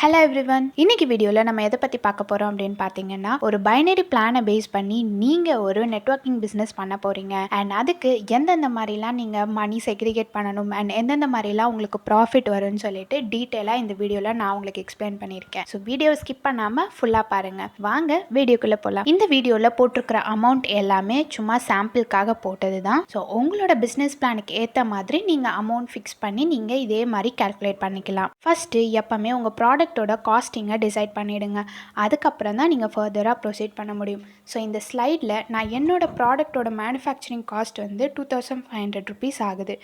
Hello everyone இன்னைக்கு வீடியோவில் நம்ம எதை பற்றி பார்க்க போகிறோம் அப்படின்னு பார்த்தீங்கன்னா ஒரு பைனரி பிளானை பேஸ் பண்ணி நீங்கள் ஒரு நெட்வொர்க்கிங் பிஸ்னஸ் பண்ண போகிறீங்க அண்ட் அதுக்கு எந்தெந்த மாதிரிலாம் நீங்கள் மணி செக்ரிகேட் பண்ணணும் அண்ட் எந்தெந்த மாதிரிலாம் உங்களுக்கு ப்ராஃபிட் வரும்னு சொல்லிட்டு டீட்டெயிலாக இந்த வீடியோவில் நான் உங்களுக்கு எக்ஸ்பிளைன் பண்ணியிருக்கேன். ஸோ வீடியோ ஸ்கிப் பண்ணாமல் ஃபுல்லாக பாருங்கள் வாங்க வீடியோக்குள்ளே போகலாம் இந்த வீடியோவில் போட்டிருக்கிற அமௌண்ட் எல்லாமே சும்மா சாம்பிளுக்காக போட்டது தான் ஸோ உங்களோட பிஸ்னஸ் பிளானுக்கு ஏற்ற மாதிரி நீங்கள் அமௌண்ட் ஃபிக்ஸ் பண்ணி நீங்கள் இதே மாதிரி கால்குலேட் பண்ணிக்கலாம். ஃபஸ்ட்டு எப்போவுமே உங்கள் ப்ராடக்ட் ப்ராடக்ட்டோட காஸ்டிங்கை டிசைட் பண்ணிவிடுங்க அதுக்கப்புறம் தான் நீங்கள் ஃபர்தராக ப்ரொசீட் பண்ண முடியும். ஸோ இந்த ஸ்லைடில் நான் என்னோடய ப்ராடக்ட்டோட மேனுஃபேக்சரிங் காஸ்ட் வந்து two thousand five hundred rupees ஆகுது.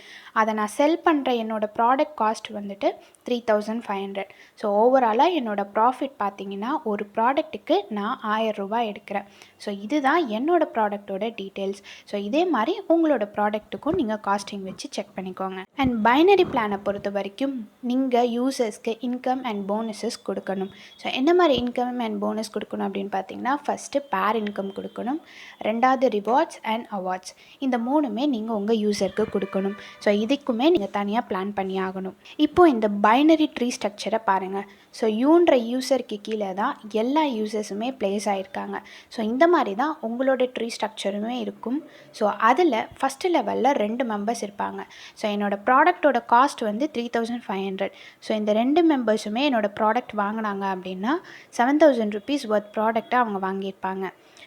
அதை நான் செல் பண்ணுற என்னோடய ப்ராடக்ட் காஸ்ட் வந்துட்டு three thousand five hundred so ஓவராலாக என்னோடய ப்ராஃபிட் பார்த்தீங்கன்னா ஒரு ப்ராடக்ட்டுக்கு நான் ஆயிரம் ரூபாய் எடுக்கிறேன். ஸோ இதுதான் என்னோட ப்ராடக்ட்டோட டீட்டெயில்ஸ் ஸோ இதே மாதிரி உங்களோட ப்ராடக்ட்டுக்கும் நீங்கள் காஸ்டிங் வச்சு செக் பண்ணிக்கோங்க. அண்ட் பைனரி பிளானை பொறுத்த வரைக்கும் நீங்கள் யூசர்ஸ்க்கு இன்கம் அண்ட் போனஸ் போனஸஸ் கொடுக்கணும். ஸோ என்ன மாதிரி இன்கம் அண்ட் போனஸ் கொடுக்கணும் அப்படின்னு பார்த்தீங்கன்னா ஃபஸ்ட்டு பேர் இன்கம் கொடுக்கணும். ரெண்டாவது ரிவார்ட்ஸ் அண்ட் அவார்ட்ஸ் இந்த மூணுமே நீங்கள் உங்கள் யூஸருக்கு கொடுக்கணும். ஸோ இதுக்குமே நீங்கள் தனியாக பிளான் பண்ணி ஆகணும். இப்போது இந்த பைனரி ட்ரீ ஸ்ட்ரக்சரை பாருங்கள் ஸோ யூன்ற யூசருக்கு கீழே தான் எல்லா யூசர்ஸுமே ப்ளேஸ் ஆகிருக்காங்க ஸோ இந்த மாதிரி தான் உங்களோட ட்ரீ ஸ்ட்ரக்சருமே இருக்கும். ஸோ அதில் ஃபஸ்ட்டு லெவலில் ரெண்டு மெம்பர்ஸ் இருப்பாங்க. ஸோ என்னோடய ப்ராடக்ட்டோட காஸ்ட் வந்து three thousand five hundred so இந்த ரெண்டு மெம்பர்ஸுமே என்னோடய ப்ராடக்ட் வாங்கினாங்க அப்படின்னா செவன் தௌசண்ட் ருபீஸ் ஒர்த் ப்ராடக்ட்டை அவங்க வாங்கியிருப்பாங்க.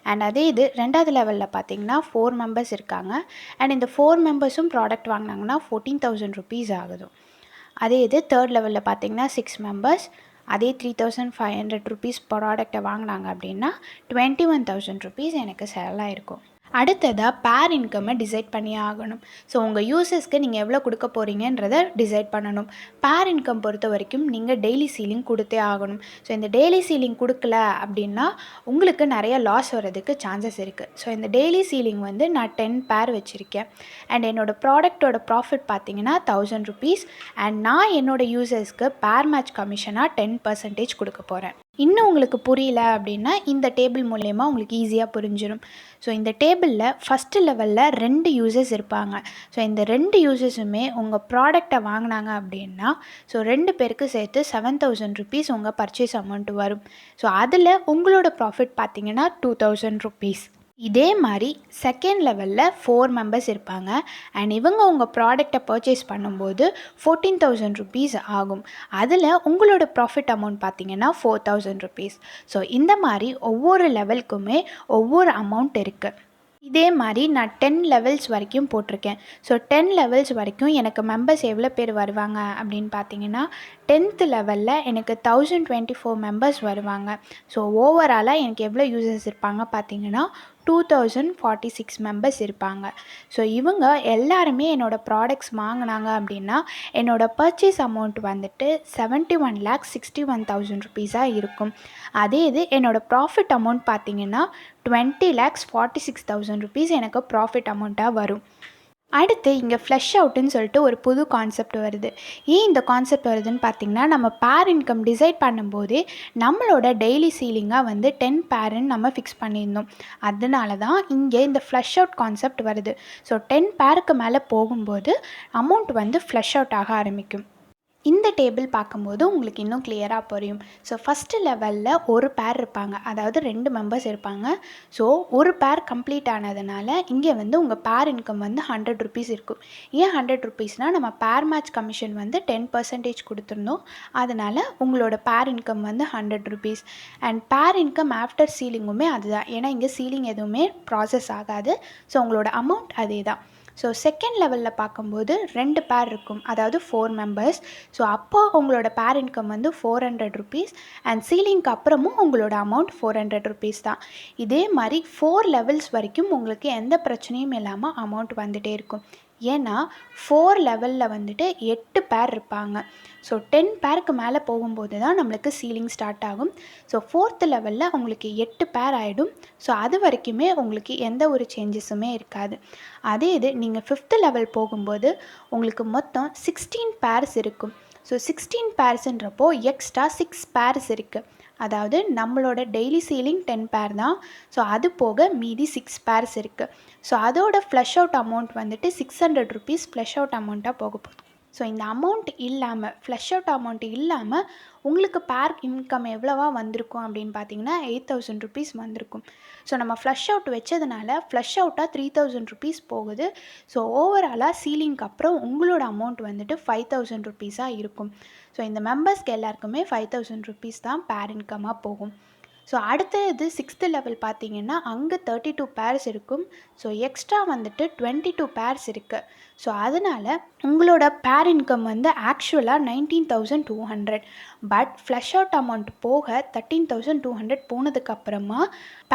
அண்ட் அதே இது ரெண்டாவது லெவலில் பார்த்தீங்கன்னா ஃபோர் மெம்பர்ஸ் இருக்காங்க. அண்ட் இந்த ஃபோர் மெம்பர்ஸும் ப்ராடக்ட் வாங்கினாங்கன்னா ஃபோர்டீன் தௌசண்ட் ருபீஸ் ஆகுது. அதே இது தேர்ட் லெவலில் பார்த்தீங்கன்னா சிக்ஸ் மெம்பர்ஸ் அதே three thousand five hundred rupees ப்ராடக்ட்டை வாங்கினாங்க அப்படின்னா டுவெண்ட்டி ஒன் தௌசண்ட் ருபீஸ் எனக்கு செலவாயிருக்கும் அடுத்ததாக பேர் இன்கம்மை டிசைட் பண்ணி ஆகணும். ஸோ உங்கள் யூசர்ஸ்க்கு நீங்கள் எவ்வளோ கொடுக்க போகிறீங்கன்றத டிசைட் பண்ணணும். பேர் இன்கம் பொறுத்த வரைக்கும் நீங்கள் டெய்லி சீலிங் கொடுத்தே ஆகணும். ஸோ இந்த டெய்லி சீலிங் கொடுக்கல அப்படின்னா உங்களுக்கு நிறைய லாஸ் வர்றதுக்கு சான்சஸ் இருக்குது ஸோ இந்த டெய்லி சீலிங் வந்து நான் டென் பேர் வச்சுருக்கேன். அண்ட் என்னோடய ப்ராடக்ட்டோட ப்ராஃபிட் பார்த்தீங்கன்னா தௌசண்ட் ருபீஸ் அண்ட் நான் என்னோடய யூசர்ஸ்க்கு பேர் மேட்ச் கமிஷனாக டென் பர்சன்டேஜ் கொடுக்க போகிறேன் இன்னும் உங்களுக்கு புரியல அப்படின்னா இந்த டேபிள் மூலயமா உங்களுக்கு ஈஸியாக புரிஞ்சிடும் ஸோ இந்த டேபிளில் ஃபஸ்ட்டு லெவலில் ரெண்டு யூசர்ஸ் இருப்பாங்க. ஸோ இந்த ரெண்டு யூசர்ஸுமே உங்கள் ப்ராடக்டை வாங்கினாங்க அப்படின்னா ஸோ ரெண்டு பேருக்கு சேர்த்து செவன் தௌசண்ட் ருபீஸ் உங்கள் பர்ச்சேஸ் அமௌண்ட் வரும். ஸோ அதில் உங்களோட ப்ராஃபிட் பார்த்தீங்கன்னா டூ தௌசண்ட் ருபீஸ் இதே மாதிரி செகண்ட் லெவலில் ஃபோர் மெம்பர்ஸ் இருப்பாங்க. அண்ட் இவங்க உங்கள் ப்ராடக்டை பர்ச்சேஸ் பண்ணும்போது ஃபோர்டீன் தௌசண்ட் ருபீஸ் ஆகும். அதில் உங்களோட ப்ராஃபிட் அமௌண்ட் பார்த்தீங்கன்னா ஃபோர் தௌசண்ட் ருபீஸ் ஸோ இந்த மாதிரி ஒவ்வொரு லெவலுக்குமே ஒவ்வொரு அமௌண்ட் இருக்குது இதே மாதிரி நான் டென் லெவல்ஸ் வரைக்கும் போட்டிருக்கேன். ஸோ டென் லெவல்ஸ் வரைக்கும் எனக்கு மெம்பர்ஸ் எவ்வளோ பேர் வருவாங்க அப்படின்னு பார்த்தீங்கன்னா டென்த்து லெவலில் எனக்கு தௌசண்ட் டுவெண்ட்டி ஃபோர் மெம்பர்ஸ் வருவாங்க ஸோ ஓவராலாக எனக்கு எவ்வளோ யூசர்ஸ் இருப்பாங்க பார்த்தீங்கன்னா two thousand forty six members இருப்பாங்க. ஸோ இவங்க எல்லாருமே என்னோடய ப்ராடக்ட்ஸ் வாங்கினாங்க அப்படின்னா என்னோடய பர்ச்சேஸ் அமௌண்ட் வந்துட்டு seventy one lakhs sixty one thousand ருபீஸாக இருக்கும். அதே இது என்னோடய ப்ராஃபிட் அமௌண்ட் பார்த்தீங்கன்னா twenty lakhs forty six thousand rupees எனக்கு ப்ராஃபிட் அமௌண்ட்டாக வரும். அடுத்து இங்கே ஃப்ளஷ் அவுட்டுன்னு சொல்லிட்டு ஒரு புது கான்செப்ட் வருது. ஏன் இந்த கான்செப்ட் வருதுன்னு பார்த்தீங்கன்னா நம்ம பேர் இன்கம் டிசைட் பண்ணும்போது நம்மளோட டெய்லி சீலிங்காக வந்து டென் பேருன்னு நம்ம ஃபிக்ஸ் பண்ணியிருந்தோம். அதனால தான் இங்கே இந்த ஃப்ளஷ் அவுட் கான்செப்ட் வருது. ஸோ டென் பேருக்கு மேலே போகும்போது அமௌண்ட் வந்து ஃப்ளஷ் அவுட் ஆக ஆரம்பிக்கும். இந்த டேபிள் பார்க்கும்போது உங்களுக்கு இன்னும் கிளியராக புரியும். ஸோ ஃபஸ்ட்டு லெவலில் ஒரு பேர் இருப்பாங்க. அதாவது ரெண்டு மெம்பர்ஸ் இருப்பாங்க. ஸோ ஒரு பேர் கம்ப்ளீட் ஆனதுனால இங்கே வந்து உங்கள் பேர் இன்கம் வந்து ஹண்ட்ரட் ருபீஸ் இருக்கும். ஏன் ஹண்ட்ரட் ருபீஸ்னால் நம்ம பேர் மேட்ச் கமிஷன் வந்து டென் பர்சன்டேஜ் கொடுத்துருந்தோம். அதனால் உங்களோட பேர் இன்கம் வந்து hundred rupees and pair income after சீலிங்குமே அதுதான். ஏன்னா இங்கே சீலிங் எதுவுமே ப்ராசஸ் ஆகாது. ஸோ உங்களோட அமௌண்ட் அதே தான் ஸோ செகண்ட் லெவலில் பார்க்கும்போது ரெண்டு பேர் இருக்கும். அதாவது ஃபோர் மெம்பர்ஸ் ஸோ அப்போ உங்களோட பேர் இன்கம் வந்து ஃபோர் ஹண்ட்ரட் ருபீஸ் அண்ட் சீலிங்க்கு அப்புறமும் உங்களோட அமௌண்ட் ஃபோர் ஹண்ட்ரட் ருபீஸ் தான். இதே மாதிரி ஃபோர் லெவல்ஸ் வரைக்கும் உங்களுக்கு எந்த பிரச்சனையும் இல்லாமல் அமௌண்ட் வந்துகிட்டே இருக்கும். ஏன்னா ஃபோர் லெவலில் வந்துட்டு எட்டு பேர் இருப்பாங்க. ஸோ டென் பேருக்கு மேலே போகும்போது தான் நம்மளுக்கு சீலிங் ஸ்டார்ட் ஆகும். ஸோ ஃபோர்த்து லெவலில் உங்களுக்கு எட்டு பேர் ஆகிடும் ஸோ அது வரைக்குமே உங்களுக்கு எந்த ஒரு சேஞ்சஸுமே இருக்காது. அதே இது நீங்கள் ஃபிஃப்த்து லெவல் போகும்போது உங்களுக்கு மொத்தம் சிக்ஸ்டீன் பேர்ஸ் இருக்கும். ஸோ சிக்ஸ்டீன் பேர்ஸுன்றப்போ எக்ஸ்ட்ரா சிக்ஸ் பேர்ஸ் இருக்குது அதாவது நம்மளோட டெய்லி சீலிங் டென் பேர் தான். ஸோ அது போக மீதி சிக்ஸ் பேர்ஸ் இருக்குது ஸோ அதோட ஃப்ளஷ் அவுட் அமௌண்ட் வந்துட்டு six hundred rupees flush out அமௌண்ட்டாக போக போகுது. ஸோ இந்த அமௌண்ட் இல்லாமல் ஃப்ளஷ் அவுட் அமௌண்ட் இல்லாமல் உங்களுக்கு பேர் இன்கம் எவ்வளவா வந்திருக்கும் அப்படின்னு பார்த்தீங்கன்னா எயிட் தௌசண்ட் ருபீஸ் வந்திருக்கும். ஸோ நம்ம ஃப்ளஷ் அவுட் வச்சதுனால ஃப்ளஷ் அவுட்டாக த்ரீ தௌசண்ட் ருபீஸ் போகுது. ஸோ ஓவராலாக சீலிங்க்கு அப்புறம் உங்களோட அமௌண்ட் வந்துட்டு ஃபைவ் தௌசண்ட் ருபீஸாக இருக்கும். ஸோ இந்த மெம்பர்ஸ்க்கு எல்லாருக்குமே ஃபைவ் தௌசண்ட் ருபீஸ் தான் பேர் இன்கமாக போகும். ஸோ அடுத்தது சிக்ஸ்த்து லெவல் பார்த்தீங்கன்னா அங்கே தேர்ட்டி டூ பேர்ஸ் இருக்கும். ஸோ எக்ஸ்ட்ரா வந்துட்டு டுவெண்ட்டி டூ பேர்ஸ் இருக்குது ஸோ அதனால் உங்களோட பேர் இன்கம் வந்து ஆக்சுவலாக nineteen thousand two hundred but flush out amount போக தேர்ட்டீன் தௌசண்ட் டூ ஹண்ட்ரட் போனதுக்கப்புறமா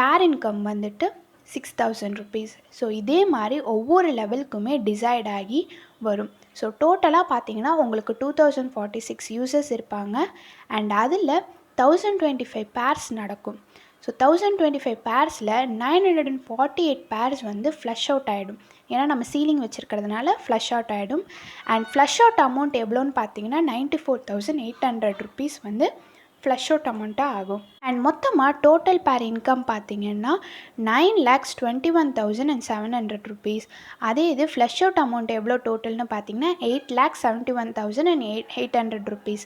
பேர் இன்கம் வந்துட்டு சிக்ஸ் தௌசண்ட் ருபீஸ் ஸோ இதே மாதிரி ஒவ்வொரு லெவலுக்குமே டிசைட் ஆகி வரும். ஸோ டோட்டலாக பார்த்தீங்கன்னா உங்களுக்கு two thousand forty six users இருப்பாங்க. அண்ட் அதில் தௌசண்ட் டுவெண்ட்டி ஃபைவ் பேர்ஸ் நடக்கும். So thousand twenty five பேர்ஸில் nine hundred and forty eight pairs வந்து ஃப்ளஷ் அவுட் ஆகிடும் ஏன்னா நம்ம சீலிங் வச்சுருக்கிறதுனால ஃப்ளஷ் அவுட் ஆகிடும் அண்ட் ஃப்ளஷ் அவுட் அமௌண்ட் எவ்வளோன்னு பார்த்தீங்கன்னா ninety four thousand eight hundred rupees வந்து ஃப்ளஷ் அவுட் அமௌண்ட்டாக ஆகும். அண்ட் மொத்தமாக டோட்டல் பேர் இன்கம் பார்த்தீங்கன்னா nine lakhs twenty one thousand and seven hundred rupees அதே இது ஃப்ளஷ் அவுட் அமௌண்ட் எவ்வளோ டோட்டல்னு பார்த்தீங்கன்னா eight lakhs seventy one thousand and eight eight hundred rupees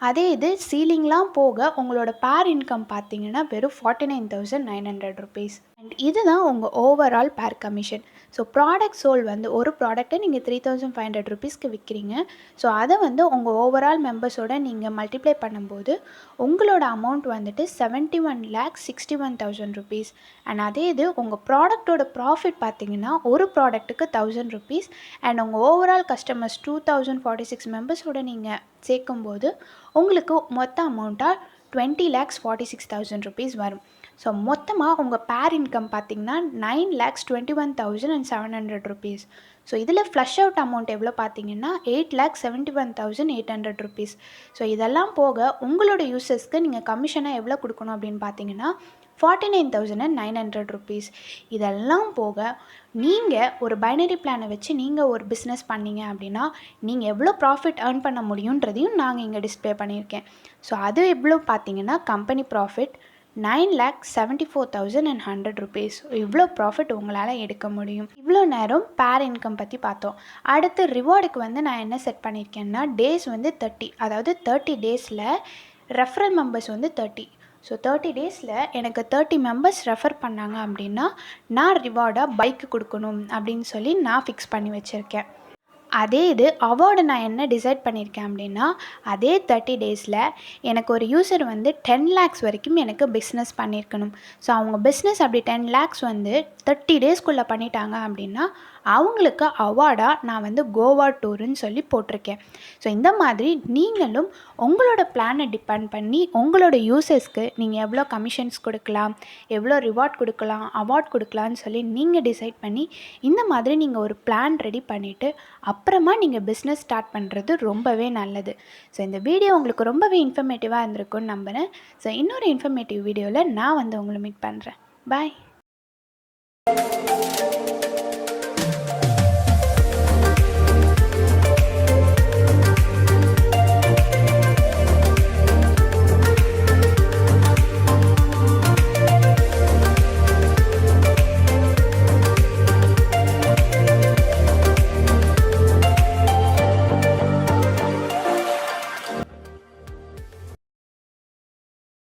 அதே இது சீலிங்லாம் போக உங்களோட பேர் இன்கம் பார்த்தீங்கன்னா வெறும் forty nine thousand nine hundred rupees and இதுதான் உங்கள் ஓவரால் பேர் கமிஷன் ஸோ ப்ராடக்ட் சோல் வந்து ஒரு ப்ராடக்ட்டை நீங்கள் த்ரீ தௌசண்ட் ஃபைவ் ஹண்ட்ரட் ருபீஸ்க்கு விற்கிறீங்க ஸோ அதை வந்து உங்கள் ஓவரால் மெம்பர்ஸோட நீங்கள் மல்டிப்ளை பண்ணும்போது உங்களோட அமௌண்ட் வந்துட்டு seventy one lakhs sixty one thousand rupees and அதே இது உங்கள் ப்ராடக்ட்டோட ப்ராஃபிட் பார்த்தீங்கன்னா ஒரு ப்ராடக்ட்டுக்கு தௌசண்ட் ருபீஸ் அண்ட் உங்கள் overall customers two thousand forty six மெம்பர்ஸோட நீங்கள் சேர்க்கும்போது உங்களுக்கு மொத்த அமௌண்ட்டாக twenty lakhs forty six thousand rupees வரும். ஸோ மொத்தமாக உங்கள் பேர் இன்கம் பார்த்தீங்கன்னா nine lakhs twenty one thousand and seven hundred rupees so இதில் ஃப்ளஷ் அவுட் அமௌண்ட் எவ்வளோ பார்த்தீங்கன்னா eight lakhs seventy one thousand eight hundred rupees so இதெல்லாம் போக உங்களோட யூசர்ஸ்க்கு நீங்கள் கமிஷனாக எவ்வளோ கொடுக்கணும் அப்படின்னு பார்த்தீங்கன்னா forty nine thousand and nine hundred rupees இதெல்லாம் போக நீங்கள் ஒரு பைனரி பிளானை வச்சு நீங்கள் ஒரு பிஸ்னஸ் பண்ணீங்க அப்படின்னா நீங்கள் எவ்வளோ ப்ராஃபிட் ஏர்ன் பண்ண முடியுன்றதையும் நாங்கள் இங்கே டிஸ்பிளே பண்ணியிருக்கேன். ஸோ அது எவ்வளோ பார்த்தீங்கன்னா company profit nine lakh seventy four thousand and hundred rupees. இவ்வளோ ப்ராஃபிட் உங்களால் எடுக்க முடியும். இவ்வளோ நேரம் பேர் இன்கம் பற்றி பார்த்தோம். அடுத்து ரிவார்டுக்கு வந்து நான் என்ன செட் பண்ணியிருக்கேன்னா டேஸ் வந்து தேர்ட்டி அதாவது தேர்ட்டி டேஸில் ரெஃபரல் மெம்பர்ஸ் வந்து தேர்ட்டி ஸோ தேர்ட்டி டேஸில் எனக்கு தேர்ட்டி மெம்பர்ஸ் ரெஃபர் பண்ணாங்க அப்படின்னா நான் ரிவார்டாக பைக்கு கொடுக்கணும் அப்படின்னு சொல்லி நான் ஃபிக்ஸ் பண்ணி வச்சுருக்கேன். அதே இது அவார்டு நான் என்ன டிசைட் பண்ணியிருக்கேன் அப்படின்னா அதே தேர்ட்டி டேஸில் எனக்கு ஒரு யூசர் வந்து டென் லேக்ஸ் வரைக்கும் எனக்கு பிஸ்னஸ் பண்ணியிருக்கணும் ஸோ அவங்க பிஸ்னஸ் அப்படி டென் லேக்ஸ் வந்து தேர்ட்டி டேஸ்க்குள்ளே பண்ணிட்டாங்க அப்படின்னா அவங்களுக்கு அவார்டாக நான் வந்து கோவா டூருன்னு சொல்லி போட்டிருக்கேன். ஸோ இந்த மாதிரி நீங்களும் உங்களோட பிளானை டிபெண்ட் பண்ணி உங்களோட யூசர்ஸ்க்கு நீங்கள் எவ்வளோ கமிஷன்ஸ் கொடுக்கலாம் எவ்வளோ ரிவார்ட் கொடுக்கலாம் அவார்ட் கொடுக்கலான்னு சொல்லி நீங்கள் டிசைட் பண்ணி இந்த மாதிரி நீங்கள் ஒரு பிளான் ரெடி பண்ணிவிட்டு அப்புறமா நீங்கள் பிஸ்னஸ் ஸ்டார்ட் பண்ணுறது ரொம்பவே நல்லது. ஸோ இந்த வீடியோ உங்களுக்கு ரொம்பவே இன்ஃபர்மேட்டிவாக இருந்திருக்கும்னு நம்புகிறேன் ஸோ இன்னொரு இன்ஃபர்மேட்டிவ் வீடியோவில் நான் வந்து உங்களை மீட் பண்ணுறேன் பாய்